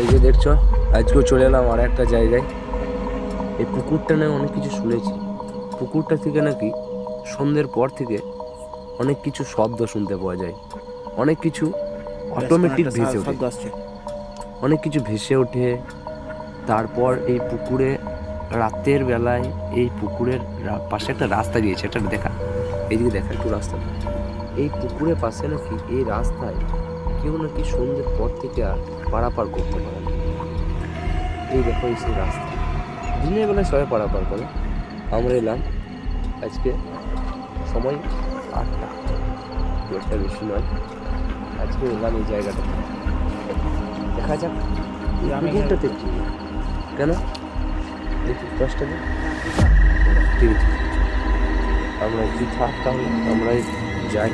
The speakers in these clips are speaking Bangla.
এই যে দেখছ আজকেও চলে এলাম আর একটা জায়গায়। এই পুকুরটা নিয়ে অনেক কিছু শুনেছি। পুকুরটা থেকে নাকি সন্ধ্যের পর থেকে অনেক কিছু শব্দ শুনতে পাওয়া যায়। অনেক কিছু অটোমেটিক ভেসে ওঠে। অনেক কিছু ভেসে ওঠে। তারপর এই পুকুরে রাতের বেলায় এই পুকুরের পাশে একটা রাস্তা গিয়েছে। এটা দেখা এইদিকে দেখা একটু রাস্তা এই পুকুরের পাশে নাকি এই রাস্তায় কেউ নাকি সন্ধ্যের পর থেকে আর পারাপার করতে পারে না। এই দেখো এই সেই রাস্তা। দিনের বেলায় সবাই পারাপার করে। আমরা এলাম আজকে সময় আটটা। দশটা বেশি নয়। আজকে এলাম এই জায়গাটা। দেখা যাক। পুকুরটাতে কি কেন? দেখি দশটা দিন ঠিক আছে আমরা কি থাক তাহলে। আমরাই যাই।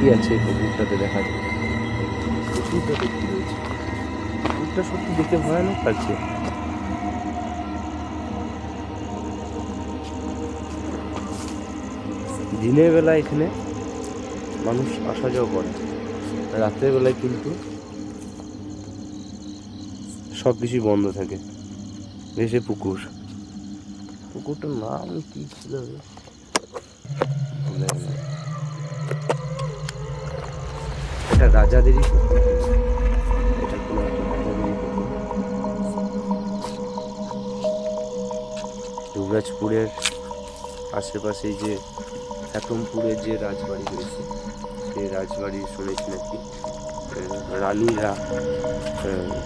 কি আছে এই পুকুরটাতে দেখা যায় পুকুরটাতে কি রয়েছে পুকুরটা সত্যি দেখে ভয়ানক লাগছে। দিনের বেলা এখানে মানুষ আসা যাওয়া করে। রাতের বেলায় কিন্তু সব কিছুই বন্ধ থাকে। ভেসে পুকুর। পুকুরটার নাম কি ছিল। এটা রাজাদেরই পুকুর। যুবরাজপুরের আশেপাশে যে হেতমপুরের যে রাজবাড়ি রয়েছে, সেই রাজবাড়ি শুনেছি নাকি? রানীরা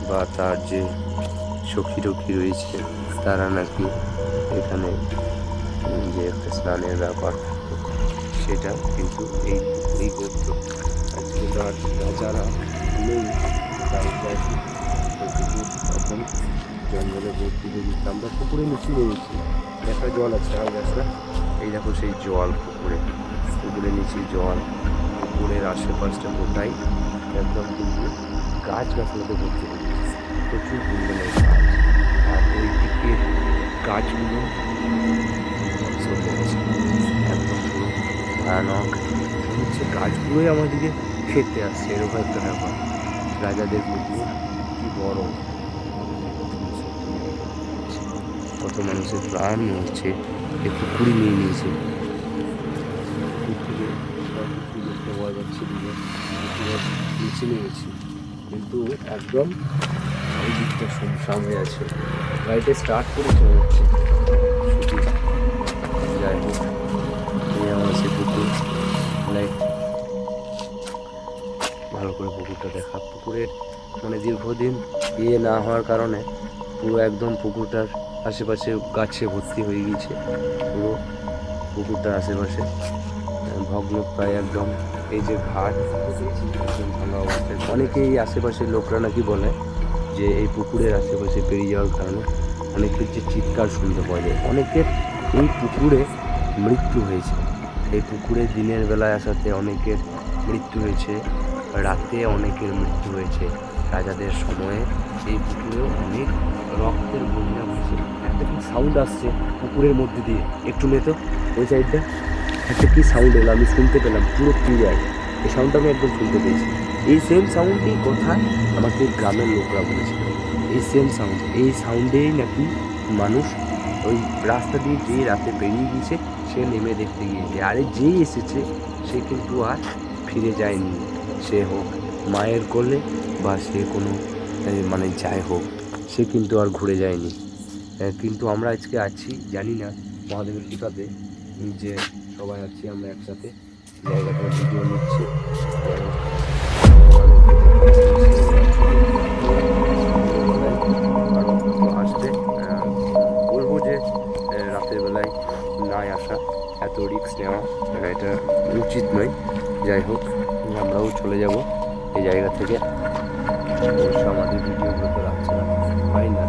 বা তার যে সখী রক্ষী রয়েছে, তারা নাকি এখানে যে একটা স্নানের ব্যাপার সেটা কিন্তু এই এই করত আজকে রাজারা নেই পুকুর এখন জঙ্গলে ভর্তি হয়ে গেছে। আমরা পুকুরে নিচে নেমেছি দেখা জল আছে আর গাছ না? এই দেখো সেই জল পুকুরে। পুকুরে নিচে জল, পুকুরের আশেপাশটা গোটাই একদম কিন্তু গাছ গাছগুলোতে ভর্তি হয়ে গেছে। প্রচুর পরিমাণে গাছ। আর ওই দিকে গাছগুলো একদম পুরো ভয়ানক। হচ্ছে গাছগুলোই আমাদেরকে খেতে আসছে, এরকম একটা ব্যাপার। রাজাদের পুকুর কি বড়। কত মানুষের প্রাণ হচ্ছে এই পুকুরই নিয়ে নিয়েছে। পুকুর পাওয়া যাচ্ছে নিচে কিন্তু একদম দিকটা শুনশান হয়ে আছে। গাড়িটা স্টার্ট করে চলে যাচ্ছে যাই পুকুর। মানে ভালো করে পুকুরটা দেখা। পুকুরের মানে দীর্ঘদিন ইয়ে না হওয়ার কারণে পুরো একদম পুকুরটার আশেপাশে গাছে ভর্তি হয়ে গিয়েছে পুরো পুকুরটার আশেপাশে। ভগ্ন প্রায় একদম এই যে ঘাট, একদম ভালো অবস্থায়। অনেকেই আশেপাশের লোকরা নাকি বলে যে এই পুকুরের আশেপাশে পেরিয়ে যাওয়ার কারণে অনেকের যে চিৎকার শুনতে পাওয়া যায়। অনেকের এই পুকুরে মৃত্যু হয়েছে। এই পুকুরে দিনের বেলায় আসাতে অনেকের মৃত্যু হয়েছে, রাতে অনেকের মৃত্যু হয়েছে। রাজাদের সময়ে এই পুকুরেও অনেক রক্তের বন্যা হয়েছে। একটা কি সাউন্ড আসছে পুকুরের মধ্যে দিয়ে? একটু নে তো, ওই সাইডটা একটা কি সাউন্ড এলো, আমি শুনতে পেলাম, পুরো ক্লিয়ার এই সাউন্ডটা আমি একদম শুনতে পেয়েছি। এই সেম সাউন্ডই কথা আমাকে গ্রামের লোকরা বলেছিল। এই সেম সাউন্ড এই সাউন্ডেই নাকি মানুষ ওই রাস্তা দিয়ে যে রাতে বেরিয়ে গিয়েছে, সে নেমে দেখতে গিয়েছে। আরে যেই এসেছে, সে কিন্তু আর ফিরে যায়নি। সে হোক মায়ের কোলে বা সে কোনো মানে যাই হোক, সে কিন্তু আর ঘুরে যায়নি। কিন্তু আমরা আজকে আছি, জানি না, মহাদেবের কৃপাতে, যে সবাই আছি আমরা একসাথে জায়গাটার ভিডিও নিচ্ছি। আসবে বলব যে রাতের বেলায় নাই আসা, এত রিস্ক নেওয়া, এটা উচিত নয়। যাই হোক, আমরাও চলে যাব। এই জায়গা থেকে। অবশ্য আমাদের ভিডিওগুলো তো রাখছে না। হয় না